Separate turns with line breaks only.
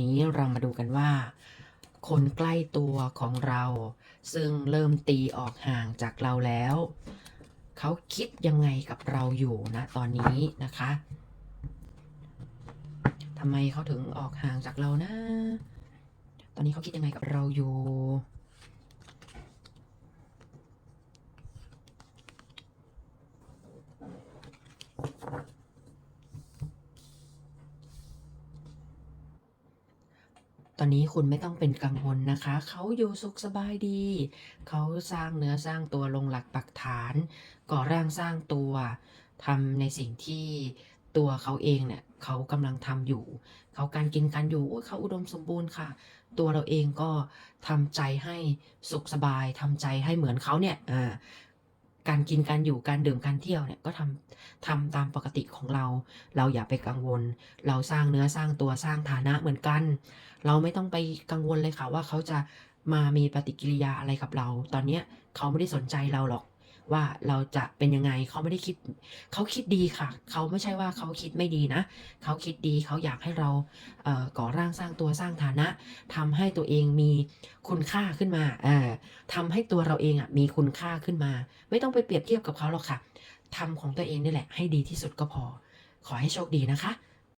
นี้เรามาดูกันว่า คนใกล้ตัวของเรา ซึ่งเริ่มตีออกห่างจากเราแล้ว เขาคิดยังไงกับเราอยู่นะตอนนี้นะคะทำไมเขาถึงออกห่างจากเรานะ ตอนนี้เขาคิดยังไงกับเราอยู่ อนนี้คุณไม่ต้องเป็นกังวลนะคะ เขาอยู่สุขสบายดี เขาสร้างเนื้อสร้างตัวลงหลักปักฐาน ก่อร่างสร้างตัวทำในสิ่งที่ตัวเขาเองเนี่ยเขากำลังทำอยู่ เขาการกินการอยู่เขาอุดมสมบูรณ์ค่ะ ตัวเราเองก็ทำใจให้สุขสบายทำใจให้เหมือนเขาเนี่ยอ่า การกินการอยู่การดื่มการเที่ยวเนี่ยก็ทำทำตามปกติของเรา เราอย่าไปกังวล เราสร้างเนื้อสร้างตัวสร้างฐานะเหมือนกัน เราไม่ต้องไปกังวลเลยค่ะว่าเขาจะมามีปฏิกิริยาอะไรกับเรา ตอนเนี้ยเขาไม่ได้สนใจเราหรอก ว่าเราจะเป็นยังไงเขาไม่ได้คิดเขาคิดดีค่ะ เขาไม่ใช่ว่าเขาคิดไม่ดีนะ เขาคิดดีเขาอยากให้เราเก่อร่างสร้างตัวสร้างฐานะทำให้ตัวเองมีคุณค่าขึ้นมาเอ่อทำให้ตัวเราเองอะมีคุณค่าขึ้นมา ไม่ต้องไปเปรียบเทียบกับเขาหรอกค่ะทำของตัวเองนี่แหละให้ดีที่สุดก็พอ ขอให้โชคดีนะคะ